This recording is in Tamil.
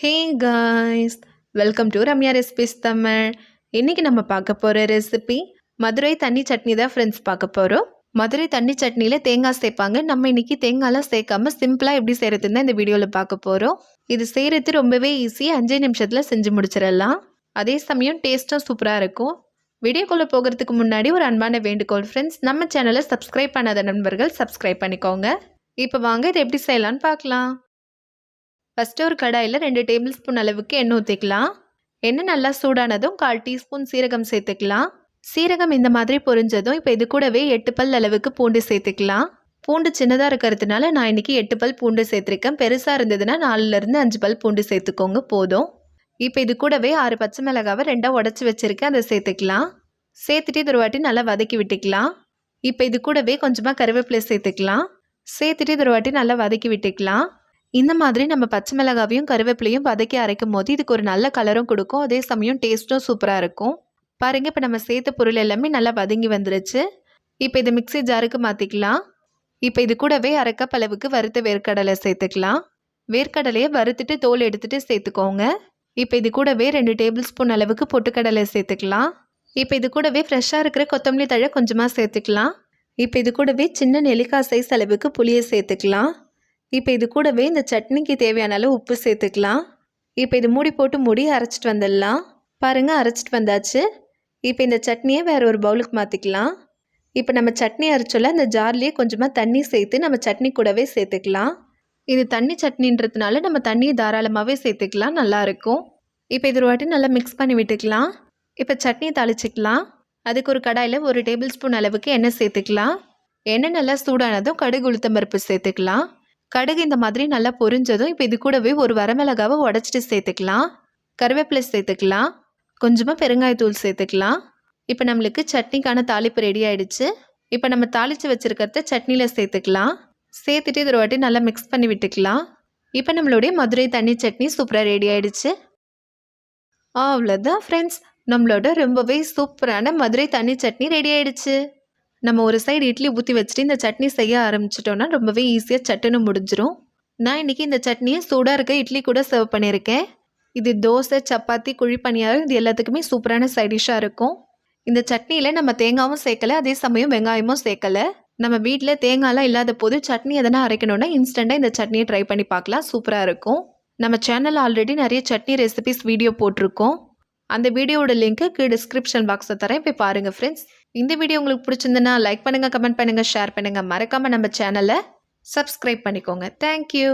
Hey guys welcome to Ramya recipes Tamil இன்றைக்கி நம்ம பார்க்க போகிற ரெசிபி மதுரை தண்ணி சட்னி தான் ஃப்ரெண்ட்ஸ் பார்க்க போகிறோம் மதுரை தண்ணி சட்னியில் தேங்காய் சேர்ப்பாங்க. நம்ம இன்றைக்கி தேங்காய்லாம் சேர்க்காம சிம்பிளாக எப்படி செய்கிறதுன்னு தான் இந்த வீடியோவில் பார்க்க போகிறோம் இது செய்கிறது ரொம்பவே ஈஸி அஞ்சே நிமிஷத்தில் செஞ்சு முடிச்சிடலாம். அதே சமயம் டேஸ்ட்டும் சூப்பராக இருக்கும். வீடியோக்குள்ளே போகிறதுக்கு முன்னாடி ஒரு அன்பான வேண்டுகோள் ஃப்ரெண்ட்ஸ் நம்ம சேனலை சப்ஸ்கிரைப் பண்ணாத நண்பர்கள் சப்ஸ்கிரைப் பண்ணிக்கோங்க. இப்போ வாங்க இது எப்படி செய்யலான்னு பார்க்கலாம். ஃபஸ்ட்டு ஒரு கடாயில் ரெண்டு டேபிள் ஸ்பூன் அளவுக்கு எண்ணெய் ஊற்றிக்கலாம் எண்ணெய் நல்லா சூடானதும் கால் டீஸ்பூன் சீரகம் சேர்த்துக்கலாம். சீரகம் இந்த மாதிரி பொரிஞ்சதும் இப்போ இது கூடவே எட்டு பல் அளவுக்கு பூண்டு சேர்த்துக்கலாம். பூண்டு சின்னதாக இருக்கிறதுனால நான் இன்றைக்கி எட்டு பல் பூண்டு சேர்த்துருக்கேன். பெருசாக இருந்ததுன்னா நாலுலேருந்து அஞ்சு பல் பூண்டு சேர்த்துக்கோங்க போதும். இப்போ இது கூடவே ஆறு பச்சை மிளகாவை ரெண்டாக உடச்சி வச்சுருக்கேன் அதை சேர்த்துக்கலாம். சேர்த்துட்டு இது ஒரு வாட்டி நல்லா வதக்கி விட்டுக்கலாம். இப்போ இது கூடவே கொஞ்சமாக கருவேப்பிலை சேர்த்துக்கலாம். சேர்த்துட்டு இது ஒரு வாட்டி நல்லா வதக்கி விட்டுக்கலாம். இந்த மாதிரி நம்ம பச்சை மிளகாவையும் கருவேப்பிலையும் வதக்கி அரைக்கும் போது இதுக்கு ஒரு நல்ல கலரும் கொடுக்கும். அதே சமயம் டேஸ்ட்டும் சூப்பராக இருக்கும். பாருங்கள் இப்போ நம்ம சேர்த்த பொருள் எல்லாமே நல்லா வதங்கி வந்துருச்சு. இப்போ இதை மிக்சி ஜாருக்கு மாற்றிக்கலாம் இப்போ இது கூடவே அரை அளவுக்கு வறுத்த வேர்க்கடலை சேர்த்துக்கலாம். வேர்க்கடலையை வறுத்துட்டு தோல் எடுத்துகிட்டு சேர்த்துக்கோங்க. இப்போ இது கூடவே ரெண்டு டேபிள் ஸ்பூன் அளவுக்கு பொட்டுக்கடலை சேர்த்துக்கலாம். இப்போ இது கூடவே ஃப்ரெஷ்ஷாக இருக்கிற கொத்தமல்லி தழை கொஞ்சமாக சேர்த்துக்கலாம். இப்போ இது கூடவே சின்ன நெல்லிக்காய் சைஸ் அளவுக்கு புளியை சேர்த்துக்கலாம். இப்போ இது கூடவே இந்த சட்னிக்கு தேவையான அளவு உப்பு சேர்த்துக்கலாம். இப்போ இது மூடி போட்டு மூடி அரைச்சிட்டு வந்துடலாம். பாருங்கள் அரைச்சிட்டு வந்தாச்சு. இப்போ இந்த சட்னியை வேறு ஒரு பவுலுக்கு மாற்றிக்கலாம் இப்போ நம்ம சட்னி அரைச்சோல அந்த ஜார்லேயே கொஞ்சமாக தண்ணி சேர்த்து நம்ம சட்னி கூடவே சேர்த்துக்கலாம். இது தண்ணி சட்னின்றதுனால நம்ம தண்ணியை தாராளமாகவே சேர்த்துக்கலாம் நல்லாயிருக்கும் இப்போ இது ஒரு வாட்டி நல்லா மிக்ஸ் பண்ணி விட்டுக்கலாம். இப்போ சட்னியை தாளிச்சிக்கலாம். அதுக்கு ஒரு கடாயில் ஒரு டேபிள் ஸ்பூன் அளவுக்கு எண்ணெய் சேர்த்துக்கலாம். எண்ணெய் நல்லா சூடானதும் கடுகு உளுத்தம்பருப்பு சேர்த்துக்கலாம். கடுகு இந்த மாதிரி நல்லா பொரிஞ்சதும் இப்போ இது கூடவே ஒரு வரமிளகாவை உடச்சிட்டு சேர்த்துக்கலாம். கருவேப்பிலை சேர்த்துக்கலாம். கொஞ்சமாக பெருங்காயத்தூள் சேர்த்துக்கலாம். இப்போ நம்மளுக்கு சட்னிக்கான தாளிப்பு ரெடி ஆயிடுச்சு. இப்போ நம்ம தாளித்து வச்சுருக்கிறத சட்னியில் சேர்த்துக்கலாம். சேர்த்துட்டு இதை வாட்டி நல்லா மிக்ஸ் பண்ணி விட்டுக்கலாம். இப்போ நம்மளுடைய மதுரை தண்ணி சட்னி சூப்பராக ரெடி ஆயிடுச்சு. அவ்வளோதான் ஃப்ரெண்ட்ஸ் நம்மளோட ரொம்பவே சூப்பரான மதுரை தண்ணி சட்னி ரெடி ஆயிடுச்சு. நம்ம ஒரு சைடு இட்லி ஊற்றி வச்சுட்டு இந்த சட்னி செய்ய ஆரம்பிச்சிட்டோன்னா ரொம்பவே ஈஸியாக சட்டுன்னு முடிஞ்சிடும் நான் இன்றைக்கி இந்த சட்னியை சூடாக இருக்க இட்லி கூட சர்வ் பண்ணியிருக்கேன். இது தோசை சப்பாத்தி குழி பணியாரம் இது எல்லாத்துக்குமே சூப்பரான சைடிஷாக இருக்கும். இந்த சட்னியில் நம்ம தேங்காவும் சேர்க்கலை அதே சமயம் வெங்காயமும் சேர்க்கலை. நம்ம வீட்டில் தேங்காய்லாம் இல்லாத போது சட்னி எதனா அரைக்கணும்னா இன்ஸ்டண்ட்டாக இந்த சட்னியை ட்ரை பண்ணி பார்க்கலாம் சூப்பராக இருக்கும். நம்ம சேனலில் ஆல்ரெடி நிறைய சட்னி ரெசிபிஸ் வீடியோ போட்டிருக்கோம். அந்த வீடியோட லிங்க்கு டிஸ்கிரிப்ஷன் பாக்ஸை தரேன் போய் பாருங்கள் ஃப்ரெண்ட்ஸ் இந்த வீடியோ உங்களுக்கு பிடிச்சிருந்துன்னா லைக் பண்ணுங்கள் கமெண்ட் பண்ணுங்கள் ஷேர் பண்ணுங்கள் மறக்காமல் நம்ம சேனலை சப்ஸ்கிரைப் பண்ணிக்கோங்க. தேங்க்யூ